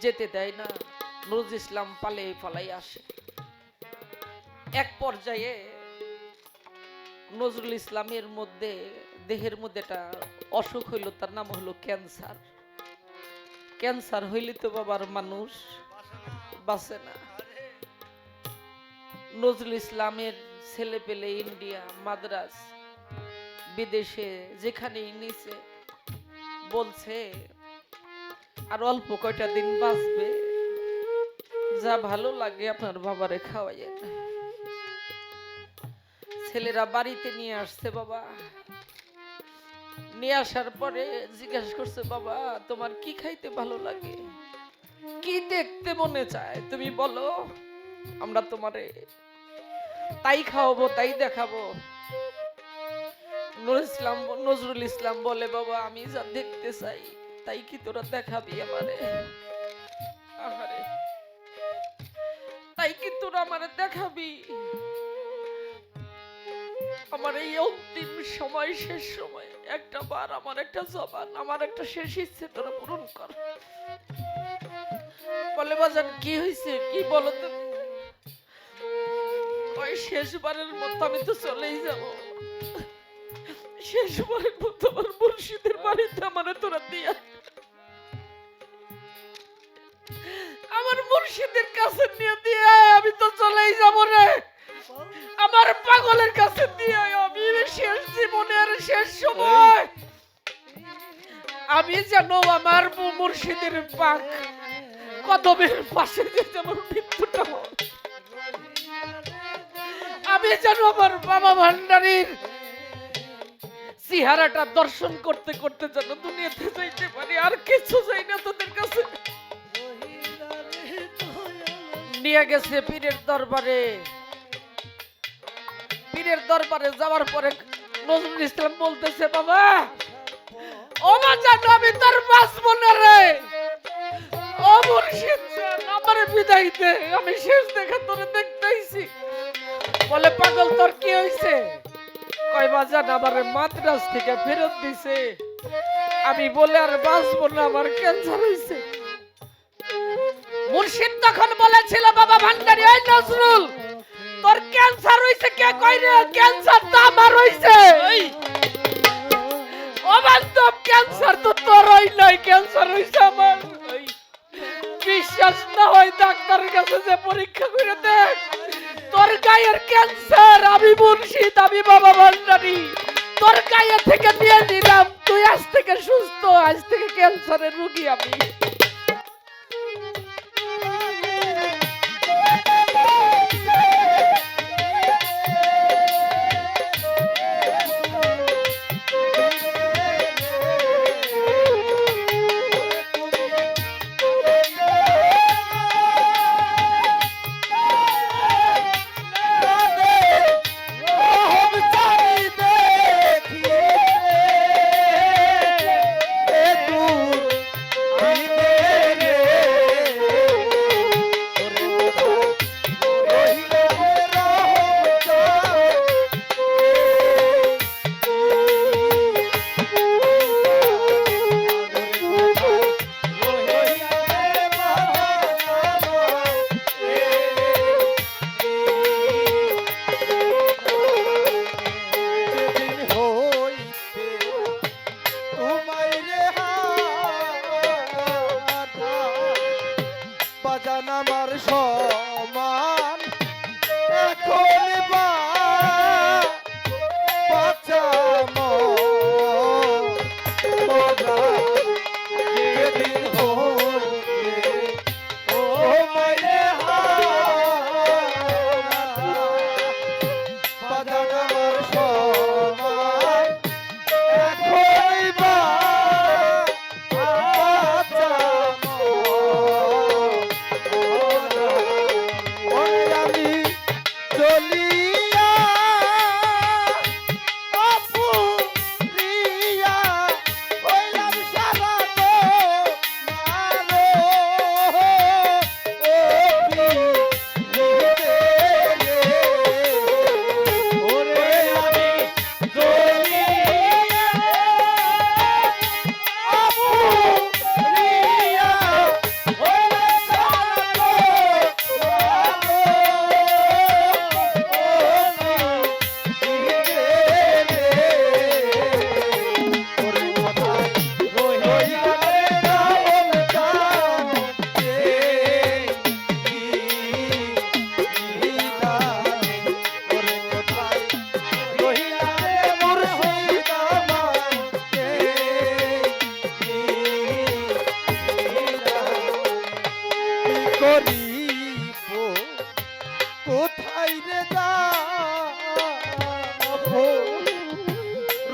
যেতে দেয় না। নজরুল ইসলাম পালে পালাই আসে। এক পর্যায়ে নজরুল ইসলামের মধ্যে, দেহের মধ্যে একটা অসুখ হইল, তার নাম হলো ক্যান্সার। ক্যান্সার হইলে তো বাবার মানুষ বাঁচে না। নজরুল ইসলামের ছেলে পেলে ইন্ডিয়া, মাদ্রাস, বিদেশে যেখানেই নিছে, বলছে আর অল্প কয়টা দিন বাঁচবে। যা ভালো লাগে আপনার বাবারে খাওয়াইয়েন ছেলেরা বাড়িতে নিয়ে আসছে বাবা। নিয়ে আসার পরে জিজ্ঞাসা করছে, বাবা, তোমার কি খাইতে ভালো লাগে? কি দেখতে মনে চায়? তুমি বলো, আমরা তোমারে তাই খাওয়াবো, তাই দেখাবো। নজরুল ইসলাম নজরুল ইসলাম বলে, বাবা, আমি যা দেখতে চাই তাই কি তোরা দেখাবি আমারে? আহারে তাই কি তোরা আমারে দেখাবি? আমার এই অন্তিম সময়, শেষ সময়, একটা বার আমার একটা জবান, আমার একটা শেষ ইচ্ছে তোরা পূরণ কর। বলে বাজান, কি হয়েছে কি বলো তুমি ওই শেষবারের মতো আমি তো চলেই যাব। শেষবারের মতো আমার মুর্শিদের বাড়িতে আমার তোরা দিয়া আমার মুর্শিদের কাছে নিয়ে দিয়ে আমি তো চলেই যাব রে। আমার পাগলের কাছে দিয়ে আমি শেষ জীবনের শেষ সময়। আমি যেন আমার মুর্শিদের পাক কদমের পাশে যে যেমন মৃত্যুটা আমি যেন আমার বাবা ভান্ডারীর চেহারাটা দর্শন করতে করতে যেন দুনিয়াতে যাইতে পারি, আর কিছু চাই না তোদের কাছে। নিয়ে গেছে পীরের দরবারে। পীরের দরবারে যাওয়ার পরে নজরুল ইসলাম বলতেছে বাবা তোর বাঁচবো না রে। ও মুর্শিদ জান, বিদায় দে আমি শেষ দেখা তোরে বলে পাগল তোর কি আমার মাদ্রাস থেকে ফেরত আমি বলে আর বাঁচবো না আমার ক্যান্সার হইছে। মুর্শিদ তখন বলেছিল বাবা ভান্ডারি ওই নজরুল তোর ক্যান্সার হইছে কে কই রে ক্যান্সার তো আমার হইছে। ও অবাস্তব ক্যান্সার তো তোর হই নাই ক্যান্সার হইছে আমার। বিশ্বাস না হয় ডাক্তারের কাছে যে পরীক্ষা করে দেখ। তোর গায়ের ক্যান্সার আমি মুর্শিদ আমি বাবা ভান্ডারি। তোর গায়ে থেকে দিয়ে দিলাম তুই আজ থেকে সুস্থ আজ থেকে ক্যান্সারের রুগী আমি।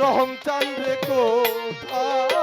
রহম চান্দ্রে কোথায়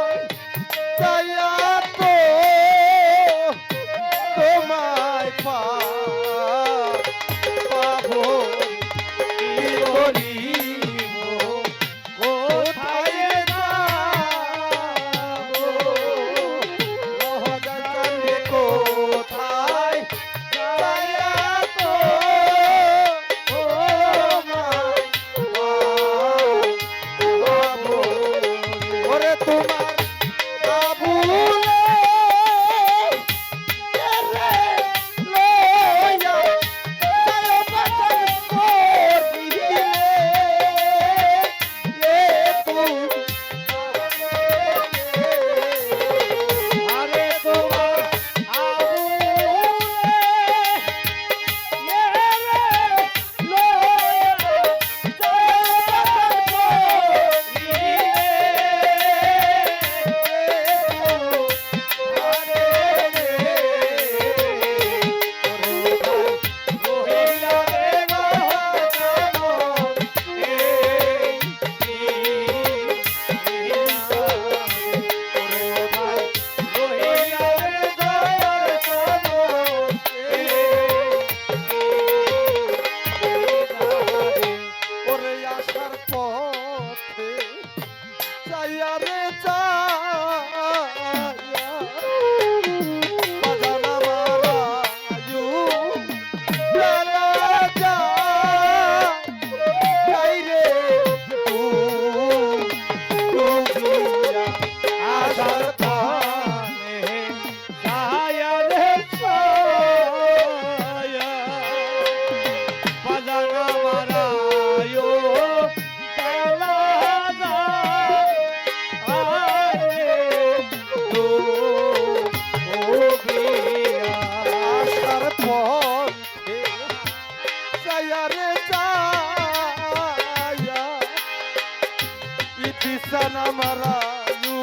sana marayu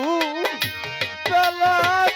salam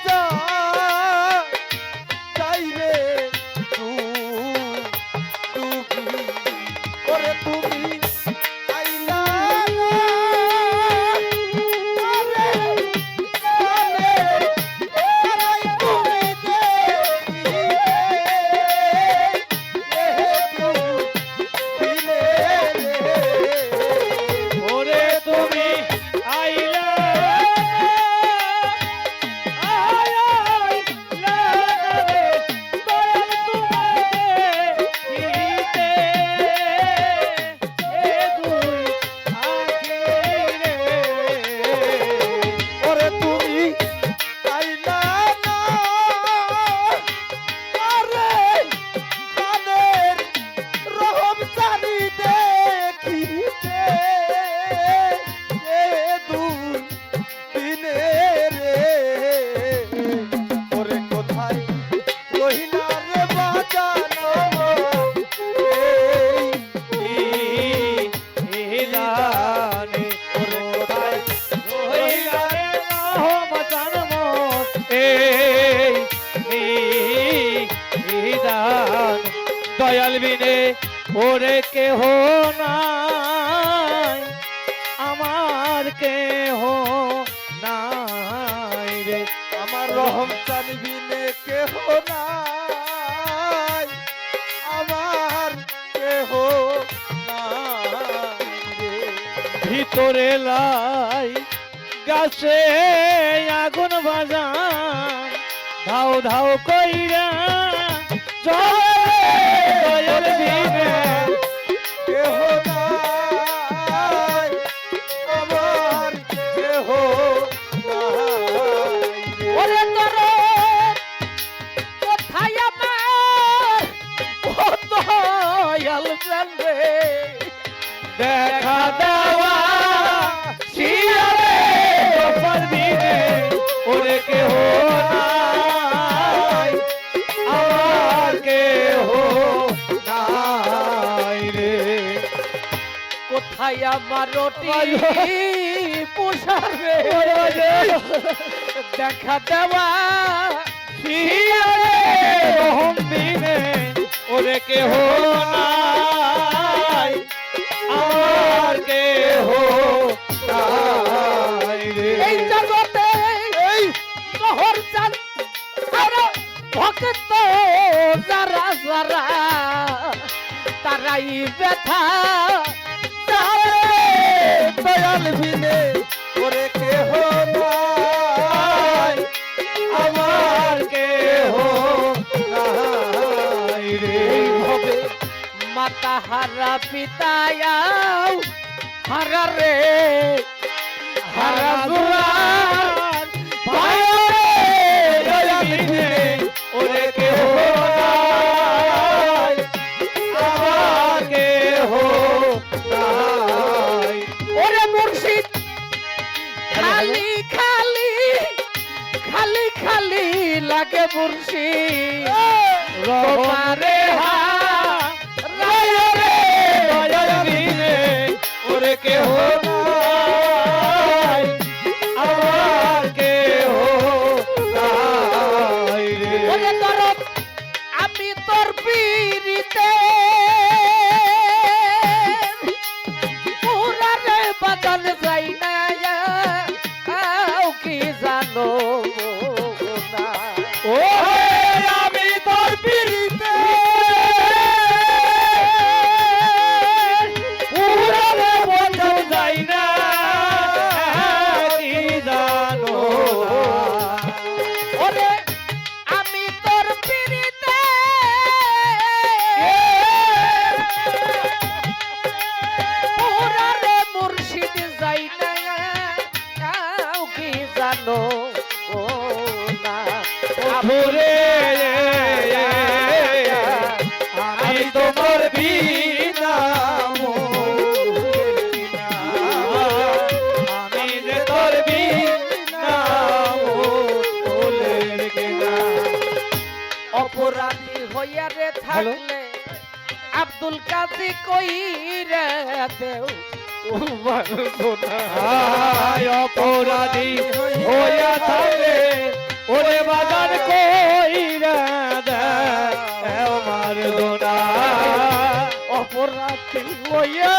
ভিতরে লাই গাছে আগুন বাজা ধাও ধাও কইরা চলে দিবে ভাই আমার রটি পোষাবে দেখা দেওয়া। দিনে ওরে কেহ নাই। আমার কেহ এই জগতে এই। শহর চান ভক্ত যারা যারা তারাই ব্যথা। দয়াল ভিনে ওরে কেহ নাই? আমার কেহ নাই রে ভবে। মাতা হারা পিতায়াও হারা রে হারা দুয়ার খালি খালি খালি খালি লাগে মুর্শিদ রহমারে হা ওরে কেহ জানো ও না আবুরে আমি তোমার বিনা আমি যে তোর বিনা অপরাধী হইয়া রে থাকলে আব্দুল কাজী কই রে দেও। আয় অপরাধী হইয়া থাকে ওরে বাজার কইরা আমার দোনা। অপরাধী হইয়া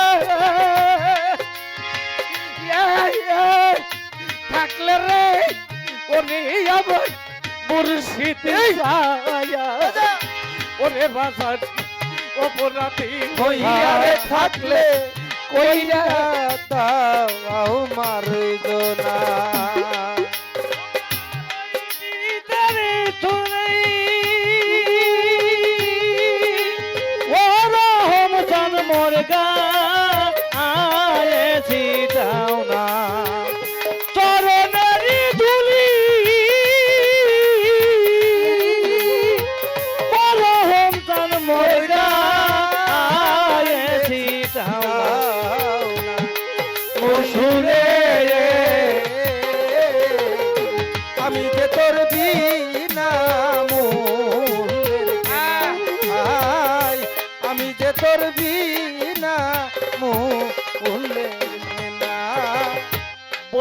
ইয়া, ইয়া, থাকলে রে ওরে আমার মুর্শিদ ছায়া। ওরে বাজার অপরাধী হইয়া থাকলে। কইরা তাও মার জোনা ইদারে তুই ও রহম জান মোর গা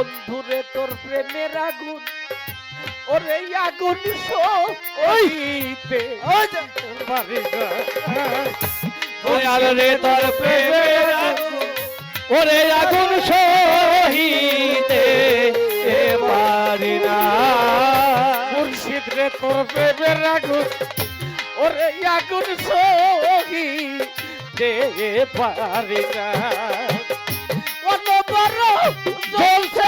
বন্ধুরে তোর প্রেমের আগুন। ওরে আগুন দয়াল রে তোর প্রেমের আগুন, ওরে আগুন সহিতে এ পারি না। মুর্শিদ রে তোর প্রেমের আগুন। ওরে আগুন সহি দে পারি না। অনবর জ্বলছে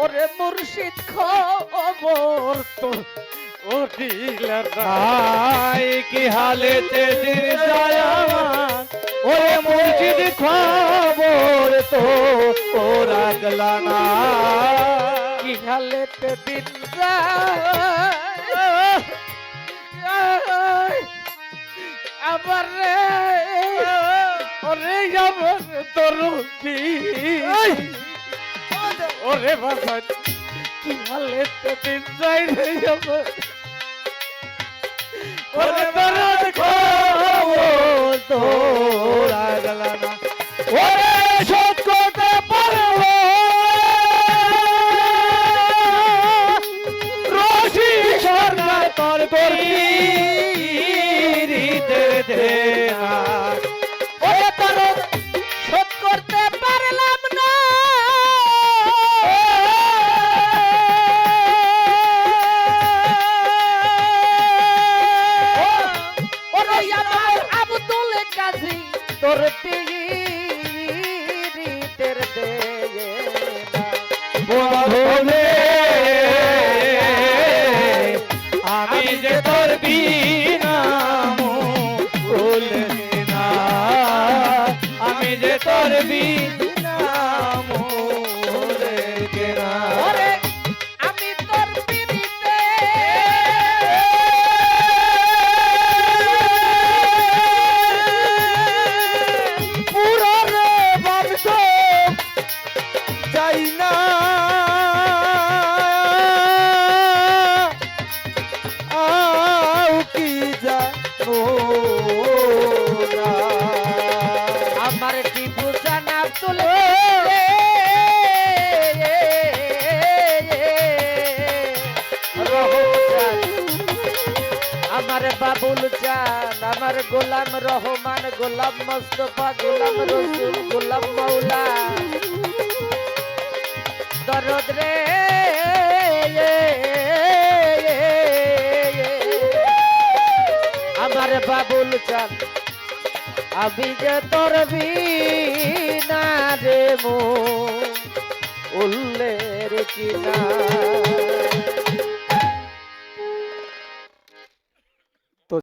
ওরে মুর্শিদ খবর তো ও ডিলার আই কি হালেতে দিন যায় ওরে মুর্শিদ খবর তো ও রাগলা না। কি হালেতে দিন আবার রে, ওরে আমার তরুণী ওরে বাসান কি তো দিন যায় রে আমার ওরে দরদ খবর তো রাগলা না। ওরে আমার বাবুল চান আমার গোলাম রহমান, গোলাম মোস্তফা, গোলাম রসুল, গোলাম মৌলা দরদ রে, আমার বাবুল চান আমি যে তোর বিনা রে মো উল্লের কিনা